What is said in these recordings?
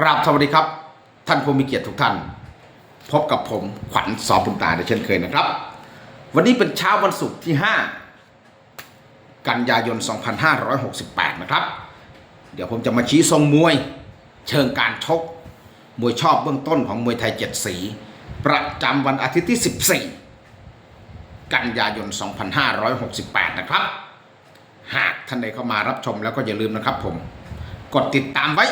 ครับสวัสดีครับ ท่านผู้มีเกียรติทุกท่าน พบกับผมขวัญสอบบุญตาในเช่นเคยนะครับ วันนี้เป็นเช้าวันศุกร์ที่ 5 กันยายน 2568 นะครับ เดี๋ยวผมจะมาชี้ทรงมวย เชิงการชก มวยชอบเบื้องต้นของมวยไทย 7 สี ประจำวันอาทิตย์ที่ 14 กันยายน 2568 นะครับ หากท่านใดเข้ามารับชมแล้วก็อย่าลืมนะครับผมกดติดตามไว้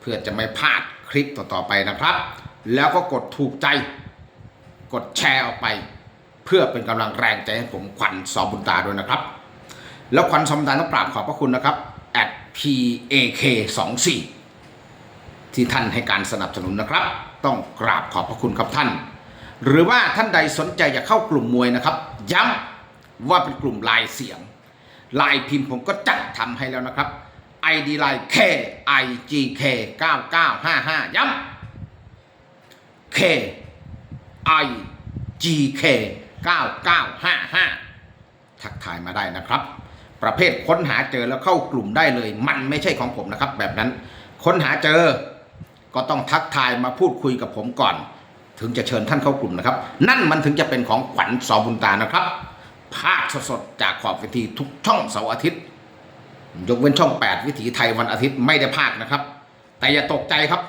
เพื่อจะไม่พลาดคลิปต่อๆไปนะครับ แล้วก็กดถูกใจ กดแชร์ออกไป เพื่อเป็นกำลังแรงใจให้ผมขวัญสอบุญตาด้วยนะครับ แล้วขวัญสอบุญตาต้องกราบขอบพระคุณนะครับ at pak 2 4 ที่ท่านให้การสนับสนุนนะครับ ต้องกราบขอบพระคุณครับท่าน หรือว่าท่านใดสนใจอยากเข้ากลุ่มมวยนะครับ ย้ำว่าเป็นกลุ่มลายเสียง ลายพิมพ์ผมก็จัดทำให้แล้วนะครับ ID ไลน์ K I G K 9955 ย้ำ K I G K 9955 ทักทายมาได้นะครับ ประเภทค้นหาเจอแล้วเข้ากลุ่มได้เลย มันไม่ใช่ของผมนะครับ แบบนั้น ค้นหาเจอ ก็ต้องทักทายมาพูดคุยกับผมก่อน ถึงจะเชิญท่านเข้ากลุ่มนะครับ นั่นมันถึงจะเป็นของขวัญสอบุญตานะครับภาคสดๆจากขอบเวทีทุกช่องเสาร์อาทิตย์ ยกเว้นช่อง 8 วิถีไทยวันอาทิตย์ไม่ได้ภาคนะครับ แต่อย่าตกใจครับ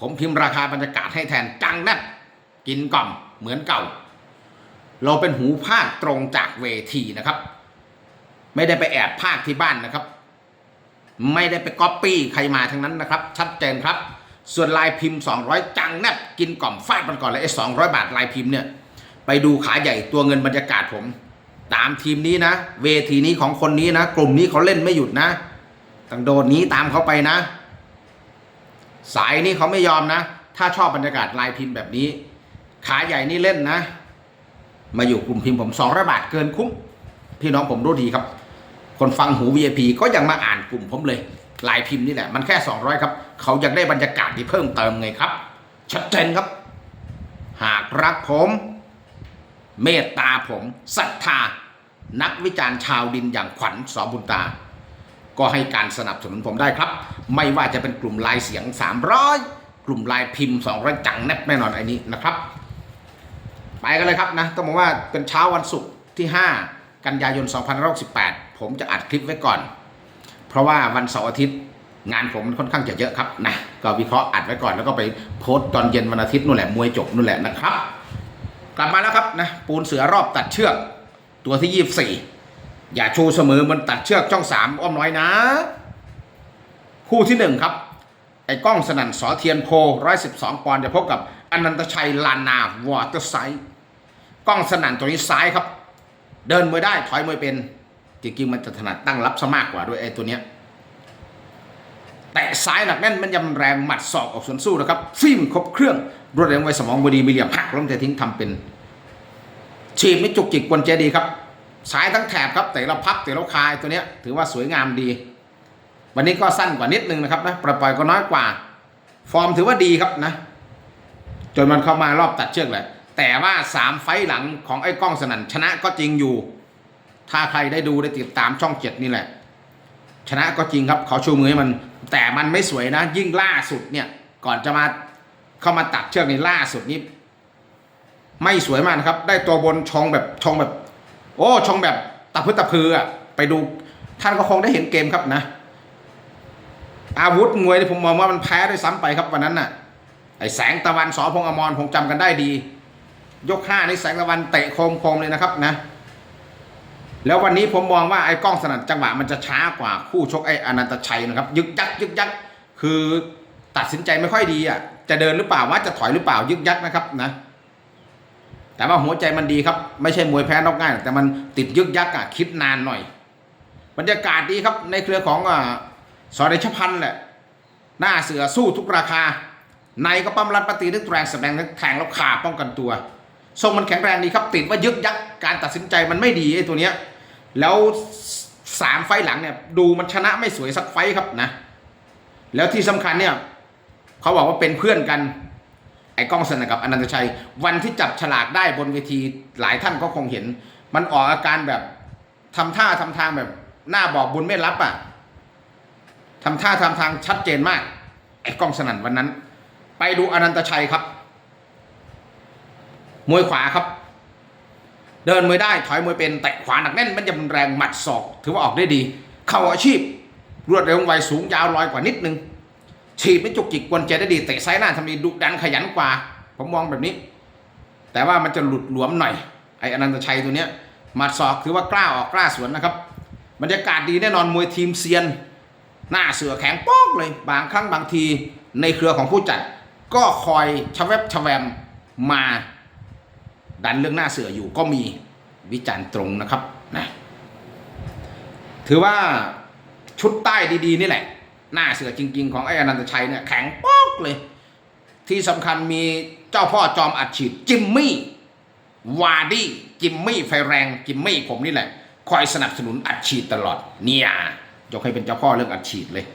ผมพิมพ์ราคาบรรยากาศให้แทนจังแนบกินกล่อมเหมือนเก่า เราเป็นหูภาคตรงจากเวทีนะครับ ไม่ได้ไปแอบภาคที่บ้านนะครับ ไม่ได้ไปก๊อปปี้ใครมาทั้งนั้นนะครับ ชัดเจนครับ ส่วนลายพิมพ์ 200 จังแนบกินกล่อมฟาดมันก่อนเลยไอ้200บาทลายพิมพ์เนี่ยไปดูขาใหญ่ตัวเงินบรรยากาศผม ตามทีมนี้นะ เวทีนี้ของคนนี้นะ กลุ่มนี้เขาเล่นไม่หยุดนะต้องโดนนี้ตามเขาไปนะ สายนี้เขาไม่ยอมนะ ถ้าชอบบรรยากาศลายพิมพ์แบบนี้ ขาใหญ่นี่เล่นนะ มาอยู่กลุ่มพิมพ์ผมสองร้อยบาทเกินคุ้มพี่น้องผมรู้ดีครับ คนฟังหู VIP ก็ยังมาอ่านกลุ่มผมเลยลายพิมพ์นี่แหละ มันแค่ 200 ครับ เขาอยากได้บรรยากาศที่เพิ่มเติมไงครับ ชัดเจนครับ หากรักผม เมตตาผมศรัทธา นักวิจารณ์ชาวดินอย่างขวัญสอบุญตา ก็ให้การสนับสนุนผมได้ครับ ไม่ว่าจะเป็นกลุ่มลายเสียง 300 กลุ่มลายพิมพ์200จังแนบแน่นอนไอ้นี้นะครับ ไปกันเลยครับนะต้องบอกว่าเป็นเช้าวันศุกร์ที่ 5 กันยายน2568 ผมจะอัดคลิปไว้ก่อน เพราะว่าวันเสาร์อาทิตย์งานผมมันค่อนข้างจะเยอะครับนะก็วิเคราะห์อัดไว้ก่อนแล้วก็ไปโพสต์ตอนเย็นวันอาทิตย์นู่นแหละมวยจบนู่นแหละนะครับ กลับมาแล้วครับนะปูนเสือรอบตัดเชือก ตัวที่ยี่สี่อย่าชูเสมอมันตัดเชือกช่องสามอ้อมน้อยนะ คู่ที่หนึ่งครับ ไอ้กล้องสนั่นสอเทียนโพร้อยสิบสองปอนด์จะพบกับอนันตชัยลานนาวอเตอร์ไซด์กล้องสนั่นตัวนี้ซ้ายครับ เดินมวยได้ถอยมวยเป็น จริงๆมันจะถนัดตั้งรับซะมากกว่าด้วยไอ้ตัวเนี้ย แต่ซ้ายหนักแน่นมันยำแรงหมัดศอกออกสวนสู้นะครับฟิล์มครบเครื่องรวดเร็วไวสมองบดีมีเหลี่ยมหักล้มจะทิ้งทำเป็นฉีดไม่จุกจิกกวนเจดีครับสายทั้งแถบครับแต่เราพับแต่เราคายตัวเนี้ยถือว่าสวยงามดี วันนี้ก็สั้นกว่านิดนึงนะครับนะปล่อยก็น้อยกว่า ฟอร์มถือว่าดีครับนะ จนมันเข้ามารอบตัดเชือกแหละแต่ว่าสามไฟหลังของไอ้กล้องสนั่นชนะก็จริงอยู่ ถ้าใครได้ดูได้ติดตามช่องเจ็ดนี่แหละ ชนะก็จริงครับเขาชูมือให้มัน แต่มันไม่สวยนะ ยิ่งล่าสุดเนี่ย ก่อนจะมาเข้ามาตัดเชือกในล่าสุดนี้ ไม่สวยมากนะครับ ได้ตัวบนชงแบบชงแบบ โอ้ชงแบบตะพื้ตะพืออะไปดูท่านก็คงได้เห็นเกมครับนะ อาวุธมวยนี่ผมมองว่ามันแพ้ด้วยซ้ำไปครับวันนั้นน่ะไอ้แสงตะวันสอพงอมรผมจำกันได้ดี ยกห้านี่แสงตะวันเตะโคมโคมเลยนะครับนะ แล้ววันนี้ผมมองว่าไอ้กล้องสนั่นจังหวะมันจะช้ากว่าคู่ชกไอ้อนันตชัยนะครับ ยึกยักยึกยักคือตัดสินใจไม่ค่อยดีอะ จะเดินหรือเปล่าว่าจะถอยหรือเปล่ายึกยักนะครับนะ แต่ว่าหัวใจมันดีครับ ไม่ใช่มวยแพ้นอกง่าย แต่มันติดยึกยักอะคิดนานหน่อย บรรยากาศดีครับ ในเครือของอ่าสอเดชพันธ์แหละหน้าเสือสู้ทุกราคา ในก็ปั้มรัดปฏินึกแรงแสดงแทงแล้วขาป้องกันตัวทรงมันแข็งแรงดีครับ ติดว่ายึกยักการตัดสินใจมันไม่ดีไอ้ตัวเนี้ย แล้วสามไฟหลังเนี่ยดูมันชนะไม่สวยสักไฟครับนะ แล้วที่สำคัญเนี่ยเขาบอกว่าเป็นเพื่อนกัน ไอ้กล้องสนกับอนันตชัย วันที่จับฉลากได้บนเวทีหลายท่านก็คงเห็น มันออกอาการแบบทำท่าทำทางแบบหน้าบอกบุญไม่รับอะทำท่าทำทางชัดเจนมาก ไอ้กล้องสนั่นวันนั้น ไปดูอนันตชัยครับ มวยขวาครับ เดินมวยได้ถอยมวยเป็นแต่ขวาหนักแน่นมันจะแรงหมัดศอก ถือว่าออกได้ดี เข้าอาชีพ รวดเร็วไวสูงยาวลอยกว่านิดนึงฉีดไม่จุกจิกกวนใจได้ดีเตะซ้ายหน้าทำดีดุดันขยันกว่า ผมมองแบบนี้ แต่ว่ามันจะหลุดหลวมหน่อยไอ้อนันตชัยตัวเนี้ยหมัดศอกถือว่ากล้าออกกล้าสวนนะครับบรรยากาศดีแน่นอนมวยทีมเซียน หน้าเสือแข็งป๊อกเลย บางครั้งบางทีในเครือของผู้จัด ก็คอยชะแวบชะแวมมา ดันเรื่องหน้าเสืออยู่ก็มีวิจารณ์ตรงนะครับนะถือว่าชุดใต้ดีๆนี่แหละ หน้าเสือจริง ๆ ของไอ้อนันตชัยเนี่ยแข็งป๊อกเลย ที่สำคัญมีเจ้าพ่อจอมอัดฉีดจิมมี่วาร์ดี้จิมมี่ไฟแรงจิมมี่ผมนี่แหละ คอยสนับสนุนอัดฉีดตลอด เนี่ยยกให้เป็นเจ้าพ่อเรื่องอัดฉีดเลย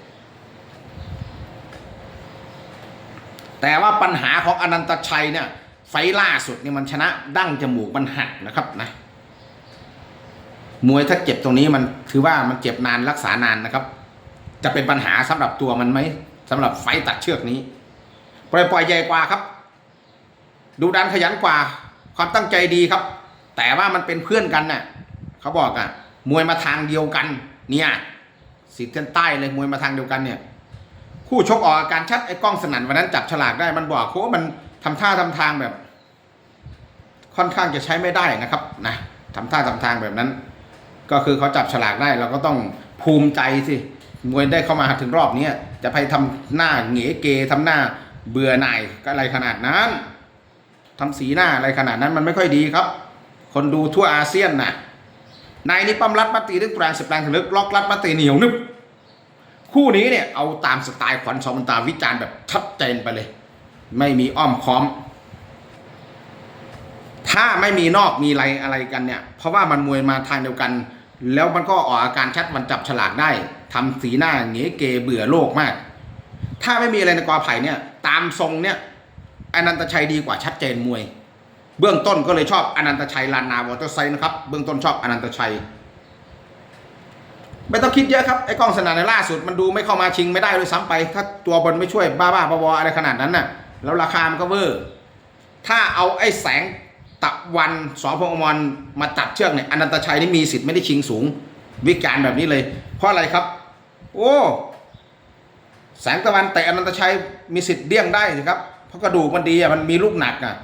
แต่ว่าปัญหาของอนันตชัยเนี่ย ไฟล่าสุดนี่มันชนะดั้งจมูกมันหักนะครับนะมวยถ้าเจ็บตรงนี้มันถือว่ามันเจ็บนานรักษานานนะครับ จะเป็นปัญหาสำหรับตัวมันไหมสำหรับไฟตัดเชือกนี้ ปล่อยปล่อยใหญ่กว่าครับ ดูดันขยันกว่า ความตั้งใจดีครับ แต่ว่ามันเป็นเพื่อนกันน่ะเขาบอกอะ มวยมาทางเดียวกัน เนี่ยสิทธิ์เส้นใต้เลยมวยมาทางเดียวกันเนี่ย คู่ชกออกอาการชัดไอ้กล้องสนั่นวันนั้นจับฉลากได้มันบอกโค้มัน ทำท่าทำทางแบบ ค่อนข้างจะใช้ไม่ได้นะครับนะทำท่าทำทางแบบนั้น ก็คือเขาจับฉลากได้เราก็ต้องภูมิใจสิมวยได้เข้ามาถึงรอบนี้จะไปทำหน้าเหงเกทำหน้าเบื่อหน่ายก็อะไรขนาดนั้นทำสีหน้าอะไรขนาดนั้นมันไม่ค่อยดีครับ คนดูทั่วอาเซียนนะนายนี่ปั้มรัดมาตีด้วยแปลงสิบแปลงถึงลึกล็อกรัดมาตีเหนียวนึบคู่นี้เนี่ยเอาตามสไตล์ขวัญสองมันตาวิจารณ์แบบชัดเจนไปเลย ไม่มีอ้อมค้อม ถ้าไม่มีนอกมีอะไรอะไรกันเนี่ย เพราะว่ามันมวยมาทางเดียวกัน แล้วมันก็ออกอาการชัดมันจับฉลากได้ทำสีหน้าเหงเกเบื่อโลกมาก ถ้าไม่มีอะไรในกอไผ่เนี่ย ตามทรงเนี่ยอนันตชัยดีกว่าชัดเจนมวย เบื้องต้นก็เลยชอบอนันตชัยลานนาวอเตอร์ไซค์นะครับ เบื้องต้นชอบอนันตชัยไม่ต้องคิดเยอะครับ ไอ้กล้องสนานในล่าสุดมันดูไม่เข้ามาชิงไม่ได้เลยซ้ำไป ถ้าตัวบนไม่ช่วยบ้าบ้าๆบอๆอะไรขนาดนั้นน่ะ แล้วราคามันก็เวอร์ถ้าเอาไอ้แสงตะวันสอพงอมรมาตัดเชือกเนี่ยอนันตชัยนี่มีสิทธิ์ไม่ได้ชิงสูง วิจารณ์แบบนี้เลย เพราะอะไรครับ โอ้แสงตะวันแต่อนันตชัยมีสิทธิ์เดี่ยงได้สิครับเพราะกระดูกมันดีอะมันมีลูกหนักอะ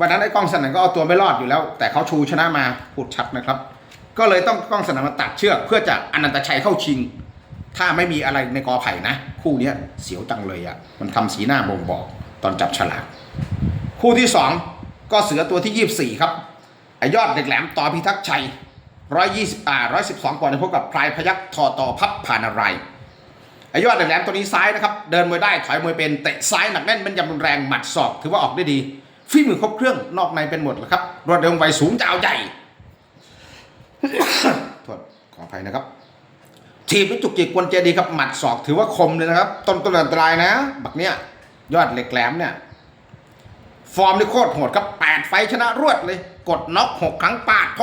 วันนั้นไอ้กล้องสนั่นก็เอาตัวไม่รอดอยู่แล้ว แต่เขาชูชนะมาพูดชัดนะครับ ก็เลยต้องกล้องสนั่นมาตัดเชือก เพื่อจะอนันตชัยเข้าชิง ถ้าไม่มีอะไรในกอไผ่นะ คู่นี้เสียวจังเลยอะมันทำสีหน้าบ่งบอก อนจับฉลากคู่ที่สองก็เสือตัวที่ 24 ครับไอยอดเด็กแหลมต่อพิทักษ์ชัย 120อ่า112ปอนด์พบกับพลายพยักทอต่อพับผ่านอะไรไอยอดเด็กแหลมตัวนี้ซ้ายนะครับ เดินมวยได้ถอยมวยเป็นเตะซ้ายหนักแน่นมันยำรุนแรงหมัดศอกถือว่าออกได้ดีฝีมือครบเครื่องนอกในเป็นหมดแล้วครับรวดเร็วไวสูงยาวใหญ่โทษขออภัยนะครับทีมพิจุกจิกกวนเจดีครับหมัดศอกถือว่าคมเลยนะครับ ต้นต้นอันตรายนะ บักเนี้ย ยอดเหล็กแหลมเนี่ย ฟอร์มนี่โคตรโหดครับแปดไฟชนะรวดเลย กดน็อกหกครั้งปาดโท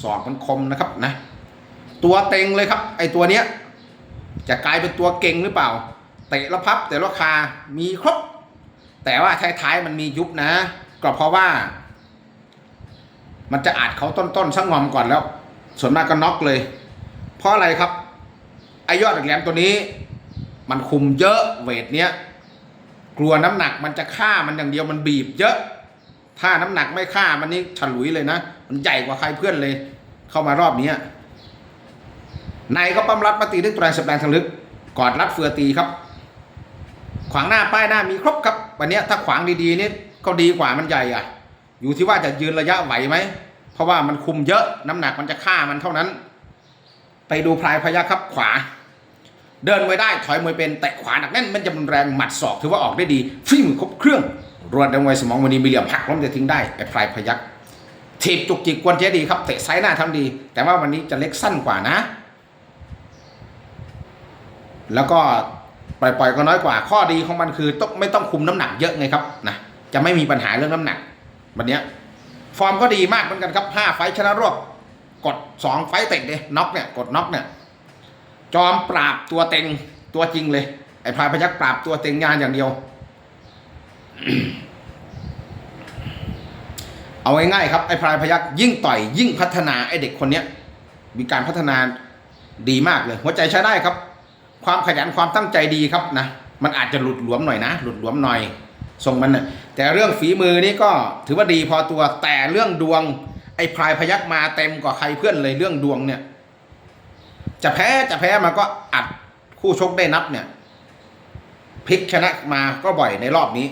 ศอกมันคมนะครับนะ ตัวเต็งเลยครับ ไอตัวเนี้ย จะกลายเป็นตัวเก่งหรือเปล่า เตะแล้วพับแต่ราคามีครบ แต่ว่าท้ายๆมันมียุบนะ ก็เพราะว่า มันจะอัดเขาต้นๆสักงอมก่อนแล้ว ส่วนมากก็น็อกเลย เพราะอะไรครับ ไอยอดเหล็กแหลมตัวนี้ มันคุมเยอะเวทเนี้ยกลัวน้ำหนักมันจะฆ่ามันอย่างเดียวมันบีบเยอะ ถ้าน้ำหนักไม่ฆ่ามันนี่ฉลุยเลยนะ มันใหญ่กว่าใครเพื่อนเลย เข้ามารอบนี้ในก็ปั๊มรัดมาตีด้วยแรงสแปรงทะลึกกอดรัดเฟือตีครับ ขวางหน้าป้ายหน้ามีครบครับ วันนี้ถ้าขวางดีๆนี่ก็ดีกว่ามันใหญ่อะอยู่ที่ว่าจะยืนระยะไหวไหมเพราะว่ามันคุมเยอะน้ำหนักมันจะฆ่ามันเท่านั้น ไปดูพลายพยัคฆ์ครับขวา เดินมวยได้ถอยมวยเป็นแต่ขวาหนักแน่นมันจะมันแรงหมัดศอกถือว่าออกได้ดีฝีมือครบเครื่องรวดเร็วไวสมองวันนี้มีเหลี่ยมหักล้มจะทิ้งได้ไอ้พลายพยักถีบจุกจิกกวนเจดีครับเตะซ้ายหน้าทำดี แต่ว่าวันนี้จะเล็กสั้นกว่านะ แล้วก็ปล่อยๆก็น้อยกว่า ข้อดีของมันคือต้องไม่ต้องคุมน้ำหนักเยอะไงครับนะจะไม่มีปัญหาเรื่องน้ำหนัก วันนี้ฟอร์มก็ดีมากเหมือนกันครับห้าไฟชนะรวดกดสองไฟเตะเลยน็อกเนี่ยกดน็อกเนี่ย จอมปราบตัวเต็งตัวจริงเลย ไอ้พลายพยักปราบตัวเต็งงานอย่างเดียว เอาง่ายๆครับไอ้พลายพยักยิ่งต่อยยิ่งพัฒนาไอ้เด็กคนเนี้ย มีการพัฒนาดีมากเลย หัวใจใช้ได้ครับ ความขยันความตั้งใจดีครับนะมันอาจจะหลุดหลวมหน่อยนะ หลุดหลวมหน่อยทรงมันนะแต่เรื่องฝีมือนี่ก็ถือว่าดีพอตัวแต่เรื่องดวง ไอ้พลายพยักมาเต็มกว่าใครเพื่อนเลยเรื่องดวงเนี่ย จะแพ้จะแพ้มาก็อัดคู่ชกได้นับเนี่ยพลิกชนะมาก็บ่อยในรอบนี้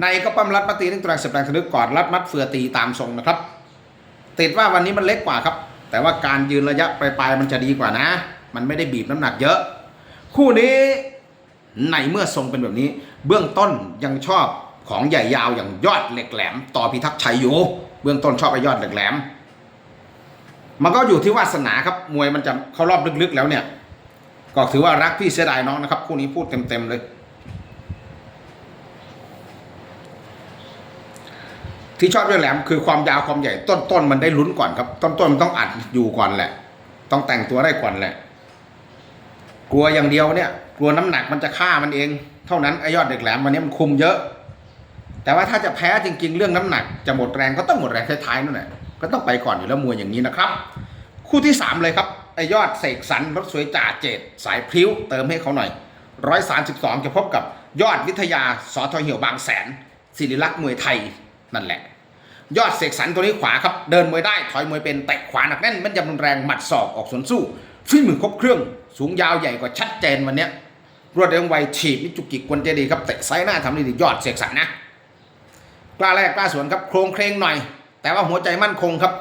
ในก็ปั้มรัดมาตีนึงตรังเสพแรงสะดึกก่อนรัดมัดเฟือตีตามทรงนะครับ ติดว่าวันนี้มันเล็กกว่าครับ แต่ว่าการยืนระยะปลายๆมันจะดีกว่านะ มันไม่ได้บีบน้ำหนักเยอะ คู่นี้ในเมื่อทรงเป็นแบบนี้ เบื้องต้นยังชอบของใหญ่ยาวอย่างยอดเหล็กแหลม ต่อพิทักษ์ชัยอยู่ เบื้องต้นชอบไอ้ยอดเหล็กแหลม มันก็อยู่ที่วาสนาครับมวยมันจะเข้ารอบลึกๆแล้วเนี่ย ก็ถือว่ารักพี่เสียดายน้องนะครับคู่นี้พูดเต็มๆเลย ที่ชอบด้วยแหลมคือความยาวความใหญ่ต้นๆมันได้ลุ้นก่อนครับ ต้นๆมันต้องอัดอยู่ก่อนแหละ ต้องแต่งตัวได้ก่อนแหละ กลัวอย่างเดียวเนี่ย กลัวน้ำหนักมันจะฆ่ามันเอง เท่านั้นไอยอดเด็กแหลมวันนี้มันคุมเยอะ แต่ว่าถ้าจะแพ้จริง ๆ เรื่องน้ำหนักจะหมดแรงก็ต้องหมดแรงท้ายๆนั่นแหละ ก็ต้องไปก่อนอยู่แล้วมวยอย่างนี้นะครับ คู่ที่สามเลยครับไอยอดเสกสรรรถสวยจ่าเจดสายพลิ้วเติมให้เขาหน่อยร้อยสามสิบสองจะพบกับยอดวิทยาสอทอเหี่ยวบางแสนศิริลักษ์มวยไทยนั่นแหละ ยอดเสกสรรตัวนี้ขวาครับ เดินมวยได้ถอยมวยเป็นเตะขวาหนักแน่นแมันยำรุนแรงหมัดศอกออกสวนสู้ฝีมือครบเครื่อง สูงยาวใหญ่กว่าชัดเจนวันนี้รวดเร็วไวฉีบมิจุกิกวนเจดีครับเตะไซหน้าทำได้ดียอดเสกสรรนะกล้าแรกกล้าสวนครับโครงเครงหน่อย แต่ว่าหัวใจมั่นคงครับ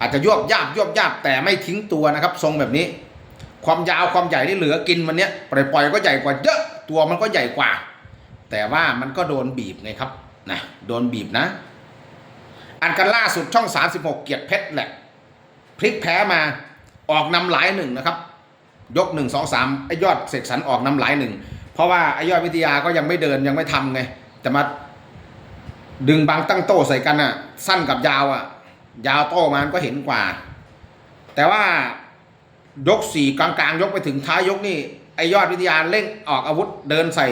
อาจจะยวบยาบยวบยาบแต่ไม่ทิ้งตัวนะครับ ทรงแบบนี้ ความยาวความใหญ่ที่เหลือกินวันเนี้ยปล่อยๆก็ใหญ่กว่าเยอะตัวมันก็ใหญ่กว่า แต่ว่ามันก็โดนบีบไงครับนะโดนบีบนะ อันกันล่าสุดช่อง 36 เกียรติเพชรแหละพลิกแพ้มาออกนำหลายหนึ่งนะครับ ยกหนึ่งสองสามไอ้ยอดเสกสรรออกนำหลายหนึ่งเพราะว่าไอ้ยอดวิทยาก็ยังไม่เดินยังไม่ทำไงจะมา ดึงบางตั้งโต้ใส่กันอะสั้นกับยาวอะยาวโต้มันก็เห็นกว่า แต่ว่ายกสี่กลางๆ ยกไปถึงท้ายยกนี่ไอยอดวิทยาเร่งออกอาวุธเดินใส่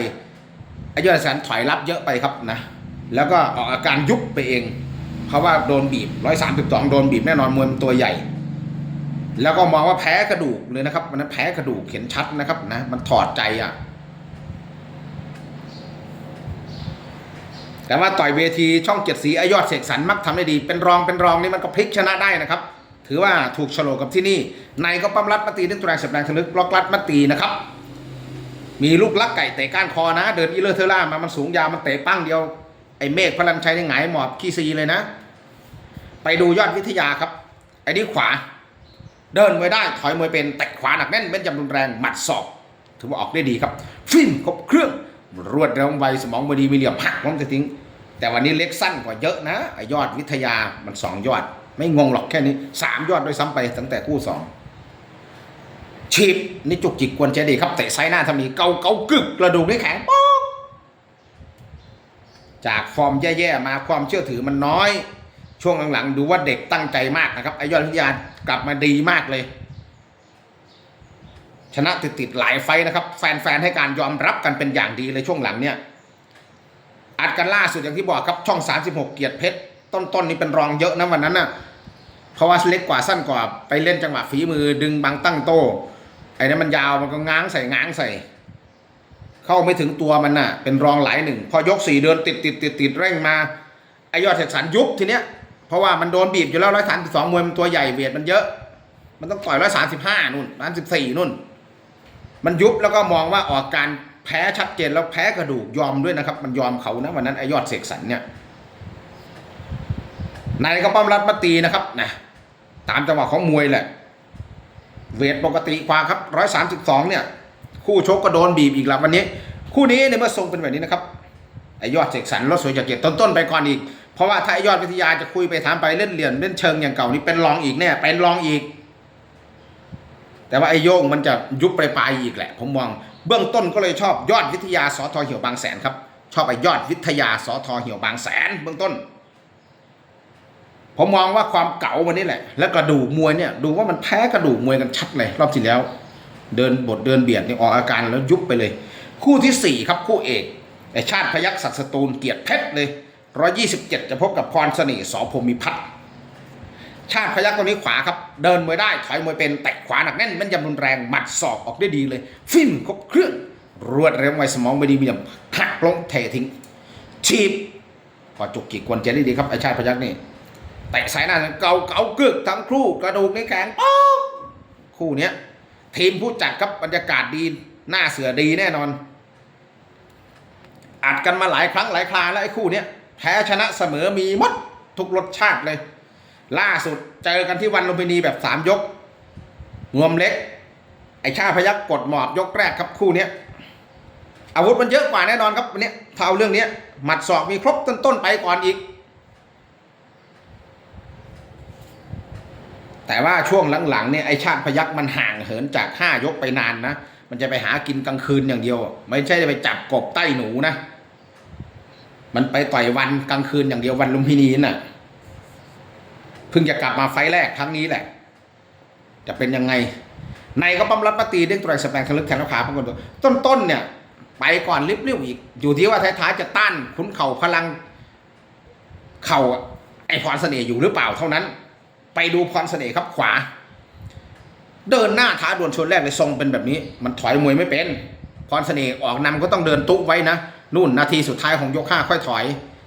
ไอยอดแสนถอยรับเยอะไปครับนะ แล้วก็ออกอาการยุบไปเอง เพราะว่าโดนบีบร้อยสามสิบสองโดนบีบแน่นอนมวยมันตัวใหญ่ แล้วก็มองว่าแพ้กระดูกเลยนะครับมันนั้นแพ้กระดูกเห็นชัดนะครับนะมันถอดใจอะ แต่ว่าต่อยเวทีช่องเจ็ดสีอยอดเสกสรรมักทำได้ดี เป็นรองเป็นรองนี่มันก็พลิกชนะได้นะครับ ถือว่าถูกโฉลกกับที่นี่ ในก็ปั้มรัดมตีนึกตัวแรงเสียบแรงทะลึกล็อกรัดมตีนะครับ มีลูกลักไก่เตะก้านคอนะ เดินอีเลอร์เทอร่ามามันสูงยาวมันเตะปั้งเดียวไอ้เมฆพลันชัยนี่หงายหมอบขี้ซีเลยนะ ไปดูยอดวิทยาครับไอ้นี่ขวา เดินมวยได้ถอยมวยเป็นแตะขวาหนักแน่นเป็นจำรุนแรงหมัดศอก ถือว่าออกได้ดีครับฟินครบเครื่อง รวดเร็วไวสมองบดีมีเหลี่ยมหักพร้มจะทิ้ง แต่วันนี้เล็กสั้นกว่าเยอะนะไอยอดวิทยามันสองยอด ไม่งงหรอกแค่นี้สามยอดด้วยซ้ำไปตั้งแต่คู่สองชีพนี่จุกจิกกวนเจดีครับเตะไซหน้าทำนี้เกาเกากึกกระดูกนี่แข็งป๊อกจากฟอร์มแย่ๆมาความเชื่อถือมันน้อย ช่วงหลังๆ ดูว่าเด็กตั้งใจมากนะครับไอยอดวิทยากลับมาดีมากเลย ชนะติดๆหลายไฟนะครับ แฟนๆให้การยอมรับกันเป็นอย่างดีเลยช่วงหลังเนี่ยอัดกันล่าสุดอย่างที่บอกครับช่อง 36 เกียรติเพชรต้นๆนี่เป็นรองเยอะนะวันนั้นน่ะเพราะว่าเล็กกว่าสั้นกว่าไปเล่นจังหวะฝีมือดึงบังตั้งโต้ไอ้นั้นมันยาวมันก็ง้างใส่ง้างใส่ เข้าไม่ถึงตัวมันน่ะ เป็นรองหลายหนึ่ง พอยกสี่เดินติดติดติดติดเร่งมาไอยอดเสกสรรยุบทีเนี้ยเพราะว่ามันโดนบีบอยู่แล้วร้อยสามสิบสองมวยมันตัวใหญ่เวทมันเยอะ มันต้องต่อยร้อยสามสิบห้านู่นร้อยสิบสี่นู่น มันยุบแล้วก็มองว่าออกการแพ้ชัดเจนแล้วแพ้กระดูกยอมด้วยนะครับ มันยอมเขานะวันนั้นไอยอดเสกสรรเนี่ยนายก็ปั้มรัดมาตีนะครับนะตามจังหวะของมวยแหละ เวทปกติกว่าครับร้อยสามสิบสองเนี่ย คู่ชกก็โดนบีบอีกแล้ววันนี้ คู่นี้ในเมื่อทรงเป็นแบบนี้นะครับไอยอดเสกสรรรถสวยจากเกียรติต้นๆไปก่อนอีก เพราะว่าถ้าไอยอดวิทยาจะคุยไปถามไปเล่นเหลี่ยมเล่นเชิงอย่างเก่านี่เป็นรองอีกแน่เป็นรองอีก แต่ว่าไอโยงมันจะยุบไปปลายอีกแหละ ผมมอง เบื้องต้นก็เลยชอบยอดวิทยาสอทอเหี่ยวบางแสนครับ ชอบไอยอดวิทยาสอทอเหี่ยวบางแสน เบื้องต้น ผมมองว่าความเก๋ามันนี่แหละ แล้วกระดูกมวยเนี่ย ดูว่ามันแพ้กระดูกมวยกันชัดเลย รอบที่แล้ว เดินบทเดินเบียดนี่ออกอาการแล้วยุบไปเลย คู่ที่สี่ครับคู่เอกไอชาติพยักษ์ศักดิ์สตูลเกียรติเพชรเลยร้อยยี่สิบเจ็ดจะพบกับพรเสน่ห์สอพรมิพัฒน์ ชาติพยักษ์ตัวนี้ขวาครับ เดินมวยได้ถอยมวยเป็นแต่ขวาหนักแน่นแม่นยำรุนแรงหมัดศอกออกได้ดีเลย ฟินครบเครื่อง รวดเร็วไวสมองไม่ดีมีอย่างหักลงเททิ้งชีบพอจุกจิกกวนเจได้ดีครับไอชาติพยักษ์นี่เตะสายหน้าเกาเกาเกึกทั้งครู่กระดูกในแข็งป๊อกคู่เนี้ยทีมผู้จัดครับบรรยากาศดีหน้าเสือดีแน่นอน อัดกันมาหลายครั้งหลายคราแล้วไอ้คู่เนี้ยแพ้ชนะเสมอมีหมดทุกรสชาติเลย ล่าสุดเจอกันที่วันลุมพินีแบบสามยกงวมเล็ก ไอชาพยักกดหมอบยกแรกครับคู่เนี้ยอาวุธมันเยอะกว่าแน่นอนครับวันนี้ยถ้าเอาเรื่องเนี้ยหมัดศอกมีครบต้นๆไปก่อนอีก แต่ว่าช่วงหลังๆเนี่ยไอชาติพยักมันห่างเหินจากห้ายกไปนานนะ มันจะไปหากินกลางคืนอย่างเดียว ไม่ใช่จะไปจับกบใต้หนูนะ มันไปต่อยวันกลางคืนอย่างเดียววันลุมพินีน่ะ เพิ่งจะกลับมาไฟแรกครั้งนี้แหละ จะเป็นยังไง ในก็ปั๊มรับปตีเด้งตรอยสแปงทะลึกแขนขาพังคนตัวต้นๆเนี่ยไปก่อนริบเรียวอีก อยู่ที่ว่าท้ายๆจะต้านขุนเข่าพลัง เข่าไอพรเสน่ห์อยู่หรือเปล่าเท่านั้น ไปดูพรเสน่ห์ครับขวา เดินหน้าท้าดวลชนแรกเลยทรงเป็นแบบนี้ มันถอยมวยไม่เป็น พรเสน่ห์ออกนำก็ต้องเดินตุ๊ไว้นะนู่นนาทีสุดท้ายของยกห้าค่อยถอย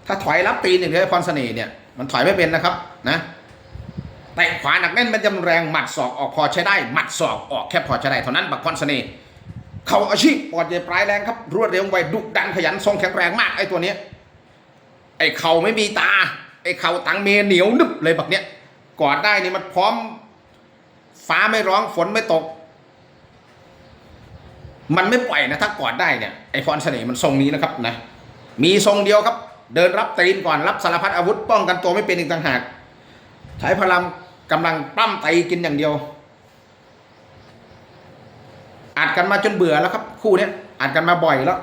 ถ้าถอยรับตีนอย่างเดียวพรเสน่ห์เนี่ยมันถอยไม่เป็นนะครับนะ เตะขวาหนักแน่นมันจำแรงหมัดศอกออกพอใช้ได้หมัดศอกออกแค่พอใช้ได้เท่านั้นบักพรเสน่ห์เขาอาชีพปอดใหญ่ปลายแรงครับรวดเร็วไวดุดันขยันทรงแข็งแรงมากไอ้ตัวเนี้ยไอ้เข่าไม่มีตา ไอ้เข่าตังเมเหนียวนึบเลยบักเนี้ยกอดได้นี่มันพร้อมฟ้าไม่ร้องฝนไม่ตก มันไม่ปล่อยนะถ้ากอดได้เนี่ยไอพรเสน่ห์มันทรงนี้นะครับนะมีทรงเดียวครับ เดินรับตีนก่อนรับสารพัดอาวุธป้องกันตัวไม่เป็นอีกต่างหากใช้พลัง กำลังปั้มไตกินอย่างเดียวอัดกันมาจนเบื่อแล้วครับ คู่นี้อัดกันมาบ่อยแล้ว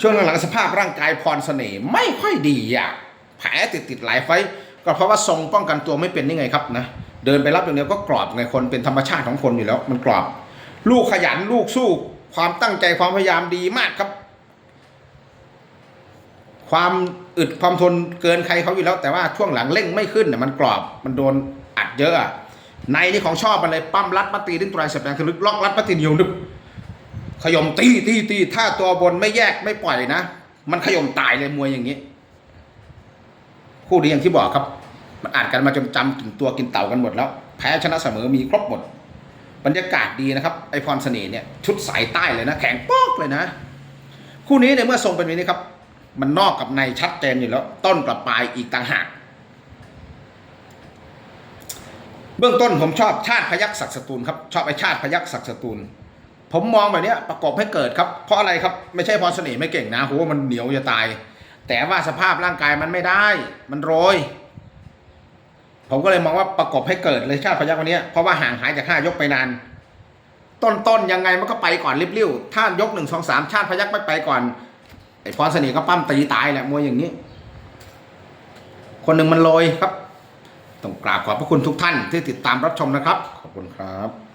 ช่วงหลังๆสภาพร่างกายพรเสน่ห์ไม่ค่อยดีอะแผลติดติดๆหลายไฟก็เพราะว่าทรงป้องกันตัวไม่เป็นนี่ไงครับนะเดินไปรับอย่างเดียวก็กรอบไงคนเป็นธรรมชาติของคนอยู่แล้ว มันกรอบ ลูกขยันลูกสู้ความตั้งใจความพยายามดีมากครับ ความอึดความทนเกินใครเขาอยู่แล้ว แต่ว่าช่วงหลังเร่งไม่ขึ้นน่ะมันกรอบมันโดน เยอะอะในนี่ของชอบมันเลยปั้มรัดมาตีดิ้นตรายสแปงทะลึกล็อกรัดมาตีเหนียวนึบขยมตีตีตีถ้าตัวบนไม่แยกไม่ปล่อยนะ มันขยมตายเลยมวยอย่างนี้ คู่นี้อย่างที่บอกครับ มันอ่านกันมาจนจำกินตัวกินเต่ากันหมดแล้ว แพ้ชนะเสมอมีครบหมด บรรยากาศดีนะครับ ไอพรเสน่ห์เนี่ยชุดสายใต้เลยนะแข็งป๊อกเลยนะ คู่นี้เนี่ยเมื่อทรงเป็นแบบนี้ครับ มันนอกกับในชัดเจนอยู่แล้ว ต้นกับปลายอีกต่างหาก เบื้องต้นผมชอบชาติพยักษ์ศักดิ์สตูลครับชอบไอชาติพยักษ์ศักดิ์สตูล ผมมองแบบเนี้ยประกอบให้เกิดครับ เพราะอะไรครับไม่ใช่พรเสน่ห์ไม่เก่งนะโหมันเหนียวจะตาย แต่ว่าสภาพร่างกายมันไม่ได้ มันโรย ผมก็เลยมองว่าประกอบให้เกิดเลยชาติพยักษ์วันเนี้ยเพราะว่าห่างหายจากห้ายกไปนาน ต้นๆยังไงมันก็ไปก่อนริบลิ่วถ้ายกหนึ่งสองสามชาติพยักษ์ไม่ไปก่อนไอพรเสน่ห์ก็ปั้มตีตายแหละมวยอย่างนี้ คนหนึ่งมันโรยครับ ต้องกราบขอบพระคุณทุกท่านที่ติดตามรับชมนะครับ ขอบคุณครับ